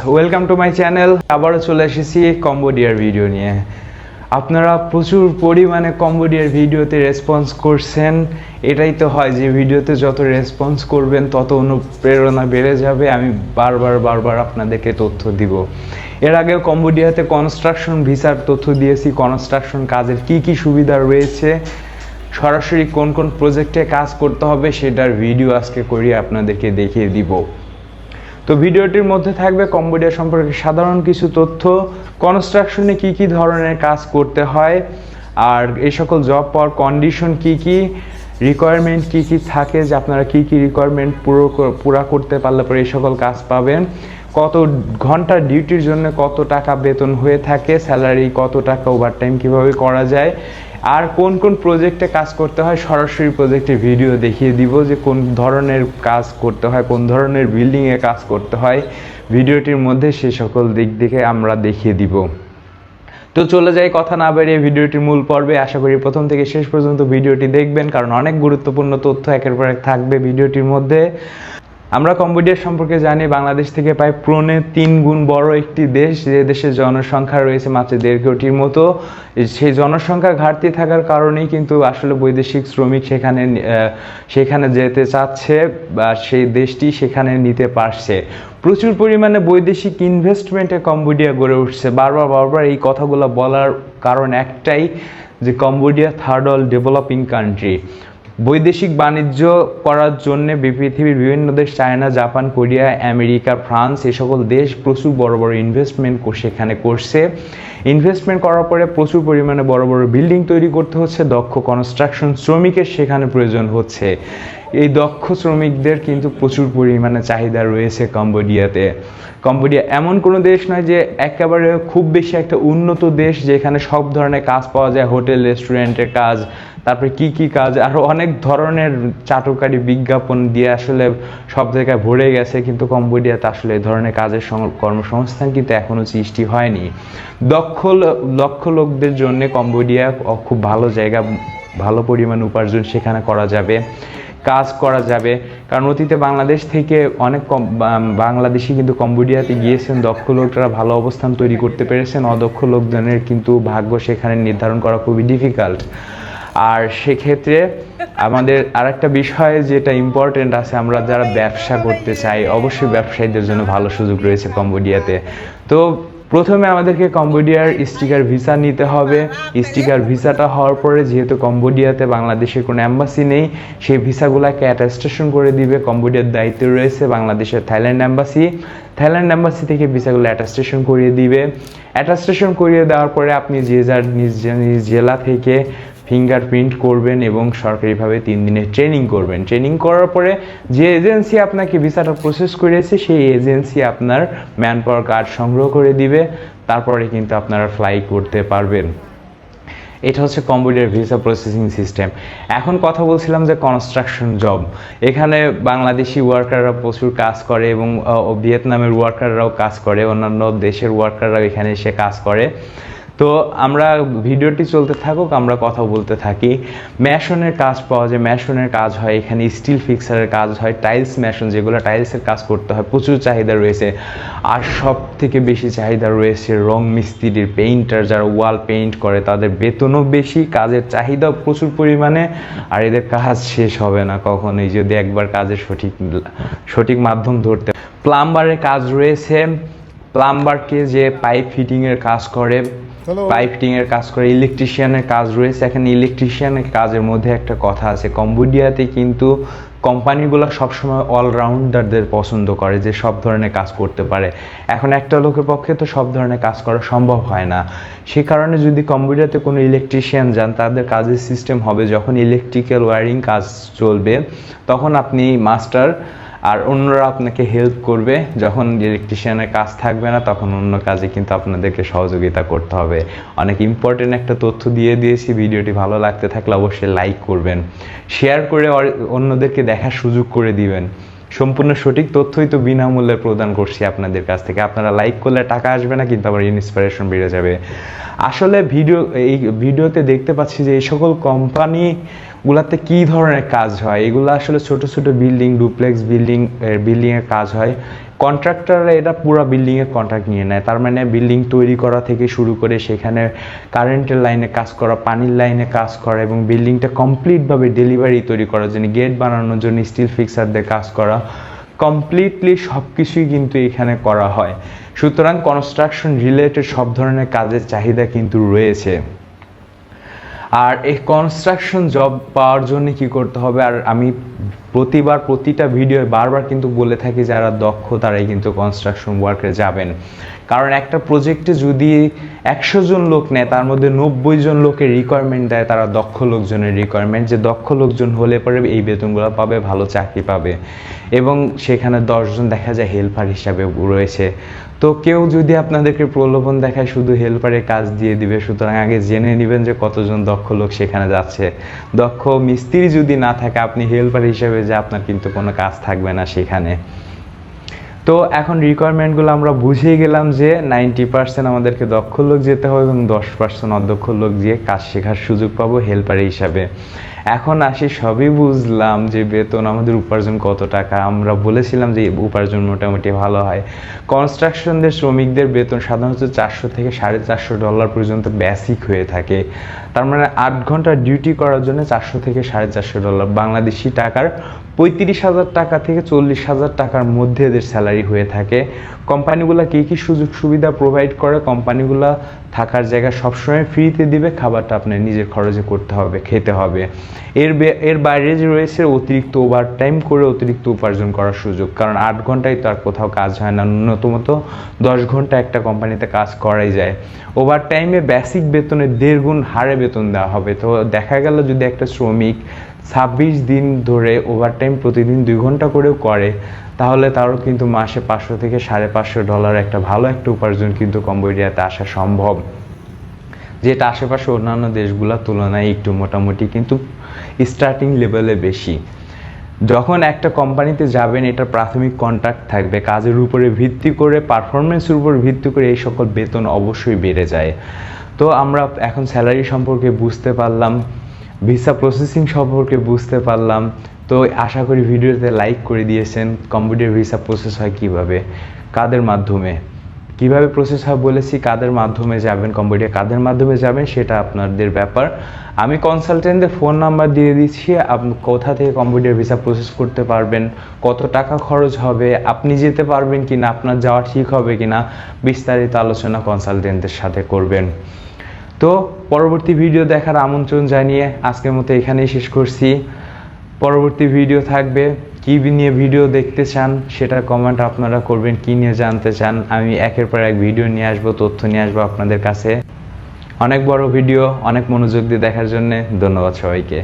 Welcome to my channel আবারও চলে এসেছি কম্বোডিয়ার ভিডিও নিয়ে। আপনারা প্রচুর পরিমাণে কম্বোডিয়ার ভিডিওতে রেসপন্স করছেন। এটাই তো হয় যে ভিডিওতে যত রেসপন্স করবেন, তত অনুপ্রেরণা বেড়ে যাবে। আমি বারবার বারবার আপনাদেরকে তথ্য দিব। এর আগেও কম্বোডিয়াতে কনস্ট্রাকশন ভিসার তথ্য দিয়েছি। কনস্ট্রাকশন কাজের কি কি সুবিধা রয়েছে? সরাসরি কোন কোন প্রজেক্টে কাজ করতে হবে, সেটার ভিডিও আজকে করি আপনাদেরকে দেখিয়ে দিব। তো ভিডিওটির মধ্যে থাকবে কম্বোডিয়া সম্পর্কে সাধারণ কিছু তথ্য কনস্ট্রাকশনে কি কি ধরনের কাজ করতে হয়, আর এই সকল জব পাওয়ার কন্ডিশন কি কি রিকোয়ারমেন্ট কি কি থাকে, যে আপনারা কি কি রিকোয়ারমেন্ট পুরো পুরা করতে পারলে পরে এই সকল কাজ পাবেন, কত ঘণ্টার ডিউটির জন্য কত টাকা বেতন হয়ে থাকে স্যালারি কত টাকা ওভারটাইম কীভাবে করা যায় আর কোন কোন প্রজেক্টে কাজ করতে হয় সরাসরি প্রজেক্টে ভিডিও দেখিয়ে দিব যে কোন ধরনের কাজ করতে হয়, কোন ধরনের বিল্ডিংয়ে কাজ করতে হয়। ভিডিওটির মধ্যে সে সকল দিক থেকে আমরা দেখিয়ে দিব। তো চলে যাই, কথা না বেরিয়ে ভিডিওটির মূল পর্বে। আশা করি প্রথম থেকে শেষ পর্যন্ত ভিডিওটি দেখবেন, কারণ অনেক গুরুত্বপূর্ণ তথ্য একের পর এক থাকবে ভিডিওটির মধ্যে। আমরা কম্বোডিয়া সম্পর্কে জানি, বাংলাদেশ থেকে প্রায় প্রণে তিন গুণ বড় একটি দেশ। যে দেশের জনসংখ্যা রয়েছে মাত্র দেড় কোটির মতো। সেই জনসংখ্যা ঘাটতি থাকার কারণেই কিন্তু আসলে বৈদেশিক শ্রমিক সেখানে সেখানে যেতে চাচ্ছে বা সেই দেশটি সেখানে নিতে পারছে। প্রচুর পরিমাণে বৈদেশিক ইনভেস্টমেন্টে কম্বোডিয়া গড়ে উঠছে। বারবার বারবার এই কথাগুলো বলার কারণ একটাই, যে Cambodia third world developing country বৈদেশিক বাণিজ্য করার জন্য পৃথিবীর বিভিন্ন দেশ, China, Japan, Korea, America, France এই সকল দেশ প্রচুর বড় বড় ইনভেস্টমেন্ট সেখানে করছে। ইনভেস্টমেন্ট করার পরে প্রচুর পরিমাণে বড় বড় বিল্ডিং তৈরি করতে হচ্ছে, দক্ষ কনস্ট্রাকশন শ্রমিকের সেখানে প্রয়োজন হচ্ছে। এই দক্ষ শ্রমিকদের কিন্তু প্রচুর পরিমাণে চাহিদা রয়েছে কম্বোডিয়াতে। কম্বোডিয়া এমন কোনো দেশ নয় যে একেবারে খুব বেশি একটা উন্নত দেশ, যেখানে সব ধরনের কাজ পাওয়া যায়, হোটেল, রেস্টুরেন্টের কাজ তারপরে কি কি কাজ? আরও অনেক ধরনের চাটুকারি বিজ্ঞাপন দিয়ে আসলে সব জায়গায় ভরে গেছে, কিন্তু কম্বোডিয়াতে আসলে এই ধরনের কাজের কর্মসংস্থান কিন্তু এখনও সৃষ্টি হয়নি। দক্ষ দক্ষ লোকদের জন্য কম্বোডিয়া খুব ভালো জায়গা, ভালো পরিমাণ উপার্জন সেখানে করা যাবে, কাজ করা যাবে। কারণ অতীতে বাংলাদেশ থেকে অনেক কম বাংলাদেশি কিন্তু কম্বোডিয়াতে গিয়েছেন, দক্ষ লোকরা ভালো অবস্থান তৈরি করতে পেরেছেন, অদক্ষ লোকজনের কিন্তু ভাগ্য সেখানে নির্ধারণ করা খুবই ডিফিকাল্ট আর সেক্ষেত্রে আমাদের আরেকটা বিষয় যেটা ইম্পর্টেন্ট আছে, আমরা যারা ব্যবসা করতে চাই, অবশ্যই ব্যবসায়ীদের জন্য ভালো সুযোগ রয়েছে কম্বোডিয়াতে। তো প্রথমে আমাদেরকে কম্বোডিয়ার স্টিকার ভিসা নিতে হবে। স্টিকার ভিসাটা হওয়ার পরে যেহেতু কম্বোডিয়াতে বাংলাদেশের কোনো অ্যাম্বাসি নেই, সেই ভিসাগুলোকে অ্যাটাস্টেশন করে দিবে। কম্বোডিয়ার দায়িত্ব রয়েছে বাংলাদেশের থাইল্যান্ড অ্যাম্বাসি থাইল্যান্ড অ্যাম্বাসি থেকে ভিসাগুলো অ্যাটাস্টেশন করিয়ে দিবে। অ্যাটাস্টেশন করিয়ে দেওয়ার পরে আপনি যে যার নিজ নিজ জেলা থেকে ফিঙ্গারপ্রিন্ট করবেন এবং সরকারিভাবে তিন দিনের ট্রেনিং করবেন। ট্রেনিং করার পরে যে এজেন্সি আপনাকে ভিসাটা প্রসেস করেছে, সেই এজেন্সি আপনার ম্যান পাওয়ার কার্ড সংগ্রহ করে দিবে। তারপরে কিন্তু আপনারা ফ্লাই করতে পারবেন। এটা হচ্ছে কম্বোডিয়ার ভিসা প্রসেসিং সিস্টেম এখন কথা বলছিলাম যে কনস্ট্রাকশন জব এখানে বাংলাদেশি ওয়ার্কাররা প্রচুর কাজ করে এবং ভিয়েতনামের ওয়ার্কাররাও কাজ করে। অন্যান্য দেশের ওয়ার্কাররাও এখানে এসে কাজ করে। তো আমরা ভিডিওটি চলতে থাকুক, আমরা কথা বলতে থাকি। ম্যাশনের কাজ পাওয়া যায় ম্যাশনের কাজ হয়, এখানে স্টিল ফিক্সারের কাজ হয় টাইলস ম্যাশন যেগুলো টাইলসের কাজ করতে হয়, প্রচুর চাহিদা রয়েছে। আর সব থেকে বেশি চাহিদা রয়েছে রং মিস্ত্রির পেইন্টার যারা ওয়াল পেইন্ট করে, তাদের বেতনও বেশি, কাজের চাহিদাও প্রচুর পরিমাণে, আর এদের কাজ শেষ হবে না কখনোই, যদি একবার কাজের সঠিক সঠিক মাধ্যম ধরতে। প্লাম্বারের কাজ রয়েছে প্লাম্বারকে যে পাইপ ফিটিংয়ের কাজ করে পাইপ ফিটিং এর কাজ করে ইলেকট্রিশিয়ানের কাজ রয়েছে। এখানে ইলেকট্রিশিয়ানের কাজের মধ্যে একটা কথা আছে। কম্বোডিয়াতে কিন্তু কোম্পানিগুলো সবসময় অলরাউন্ডারদের পছন্দ করে যে সব ধরনের কাজ করতে পারে। এখন একটা লোকের পক্ষে তো সব ধরনের কাজ করা সম্ভব হয় না। সে কারণে যদি কম্বোডিয়াতে কোনো ইলেকট্রিশিয়ান যান তাদের কাজের সিস্টেম হবে যখন ইলেকট্রিক্যাল ওয়ারিং কাজ চলবে তখন আপনি মাস্টার আর অন্যরা আপনাকে হেল্প করবে। যখন ইলেকট্রিশিয়ানের কাজ থাকবে না, তখন অন্য কাজে কিন্তু আপনাদেরকে সহযোগিতা করতে হবে। অনেক ইম্পর্টেন্ট একটা তথ্য দিয়ে দিয়েছি। ভিডিওটি ভালো লাগতে থাকলে অবশ্যই লাইক করবেন। শেয়ার করে অন্যদেরকে দেখার সুযোগ করে দিবেন। সম্পূর্ণ সঠিক তথ্যই তো বিনামূল্যে প্রদান করছি আপনাদের কাছ থেকে। আপনারা লাইক করলে টাকা আসবে না, কিন্তু আমার ইন্সপিরেশন বেড়ে যাবে। আসলে ভিডিও, এই ভিডিওতে দেখতে পাচ্ছি যে এই সকল কোম্পানি গুলাতে কি ধরনের কাজ হয়? এগুলো আসলে ছোট ছোট বিল্ডিং ডুপ্লেক্স বিল্ডিং বিল্ডিংয়ের কাজ হয়। কন্ট্রাক্টররা এটা পুরো বিল্ডিংয়ের কন্ট্রাক্ট নিয়ে নেয়। তার মানে বিল্ডিং তৈরি করা থেকে শুরু করে সেখানে কারেন্টের লাইনে কাজ করা, পানির লাইনে কাজ করা এবং বিল্ডিংটা কমপ্লিটভাবে ডেলিভারি তৈরি করার জন্য গেট বানানোর জন্য স্টিল ফিক্সার দিয়ে কাজ করা কমপ্লিটলি সব কিছুই কিন্তু এখানে করা হয়। সুতরাং কনস্ট্রাকশন রিলেটেড সব ধরনের কাজের চাহিদা কিন্তু রয়েছে। আর এই কনস্ট্রাকশন জব পাওয়ার জন্য কি করতে হবে? আর আমি প্রতিবার প্রতিটা ভিডিও বারবার কিন্তু বলে থাকি যারা দক্ষ, তারাই কিন্তু কনস্ট্রাকশন ওয়ার্কে যাবেন। কারণ একটা প্রজেক্টে যদি একশো জন লোক নেয়, তার মধ্যে নব্বই জন লোকের রিকোয়ারমেন্ট দেয়, তারা দক্ষ লোকজনের রিকোয়ারমেন্ট যে দক্ষ লোকজন হলে পরে এই বেতনগুলো পাবে, ভালো চাকরি পাবে। এবং সেখানে দশজন দেখা যায় হেল্পার হিসাবে রয়েছে। তো কেউ যদি আপনাদেরকে প্রলোভন দেখায় শুধু হেল্পারের কাজ দিয়ে দিবে, সুতরাং আগে জেনে নেবেন যে কতজন দক্ষ লোক সেখানে যাচ্ছে। দক্ষ মিস্ত্রি যদি না থাকে, আপনি হেল্পার হিসেবে যে আপনার কিন্তু কোনো কাজ থাকবে না সেখানে। তো এখন রিকোয়ারমেন্টগুলো আমরা বুঝিয়ে গেলাম যে নাইনটি পার্সেন্ট আমাদেরকে দক্ষ লোক যেতে হবে এবং দশ পার্সেন্ট অদক্ষ লোক দিয়ে কাজ শেখার সুযোগ পাবো হেল্পার হিসাবে। এখন আসি সবই বুঝলাম যে বেতন আমাদের উপার্জন কত টাকা। আমরা বলেছিলাম যে উপার্জন মোটামুটি ভালো হয়। কনস্ট্রাকশনদের শ্রমিকদের বেতন সাধারণত চারশো থেকে সাড়ে চারশো ডলার পর্যন্ত বেসিক হয়ে থাকে। তার মানে আট ঘণ্টা ডিউটি করার জন্য চারশো থেকে সাড়ে চারশো ডলার বাংলাদেশি টাকার পঁয়ত্রিশ হাজার টাকা থেকে চল্লিশ হাজার টাকার মধ্যে এদের স্যালারি হয়ে থাকে। কোম্পানিগুলো কী কী সুযোগ সুবিধা প্রোভাইড করে? কোম্পানিগুলো থাকার জায়গা সবসময় ফ্রিতে দিবে। খাবারটা আপনার নিজের খরচে করতে হবে, খেতে হবে। এর এর বাইরে যে রয়েছে অতিরিক্ত ওভার টাইম করে অতিরিক্ত উপার্জন করার সুযোগ। কারণ আট ঘন্টায় তো আর কোথাও কাজ হয় না। ন্যূনতমত দশ ঘণ্টা একটা কোম্পানিতে কাজ করাই যায়। ওভার টাইমে বেসিক বেতনের দেড় গুণ হারে বেতন দেওয়া হবে। তো দেখা গেল যদি একটা শ্রমিক ছাব্বিশ দিন ধরে ওভারটাইম প্রতিদিন দুই ঘণ্টা করেও করে, তাহলে তারও কিন্তু মাসে পাঁচশো থেকে সাড়ে পাঁচশো ডলার একটা ভালো একটা উপার্জন কিন্তু কম্বোডিয়াতে আসা সম্ভব। যেটা আশেপাশে অন্যান্য দেশগুলোর তুলনায় একটু মোটামুটি কিন্তু স্টার্টিং লেভেলে বেশি। যখন একটা কোম্পানিতে যাবেন এটা প্রাথমিক কন্ট্রাক্ট থাকবে, কাজের উপরে ভিত্তি করে পারফরমেন্সের উপর ভিত্তি করে এই সকল বেতন অবশ্যই বেড়ে যায়। তো আমরা এখন স্যালারি সম্পর্কে বুঝতে পারলাম ভিসা প্রসেসিং সম্পর্কে বুঝতে পারলাম, তো আশা করি ভিডিওতে লাইক করে দিয়েছেন কম্পিউটার ভিসা প্রসেস হয় কীভাবে, কাদের মাধ্যমে। কীভাবে প্রসেস হবে বলেছি, কাদের মাধ্যমে যাবেন কম্পিউটার কাদের মাধ্যমে যাবেন, সেটা আপনাদের ব্যাপার। আমি কনসালটেন্টদের ফোন নাম্বার দিয়ে দিচ্ছি, আপনি কোথা থেকে কম্পিউটার ভিসা প্রসেস করতে পারবেন, কত টাকা খরচ হবে, আপনি যেতে পারবেন কি না আপনার যাওয়া ঠিক হবে কি না বিস্তারিত আলোচনা কনসালটেন্টদের সাথে করবেন। তো, পরবর্তী ভিডিও দেখার আমন্ত্রণ জানিয়ে আজকের মতো এখানেই শেষ করছি। পরবর্তী ভিডিও থাকবে কী নিয়ে ভিডিও দেখতে চান, সেটা কমেন্ট আপনারা করবেন, কী নিয়ে জানতে চান, আমি একের পর এক ভিডিও নিয়ে আসব, তথ্য নিয়ে আসব আপনাদের কাছে। অনেক বড় ভিডিও, অনেক মনোযোগ দিয়ে দেখার জন্য ধন্যবাদ সবাইকে।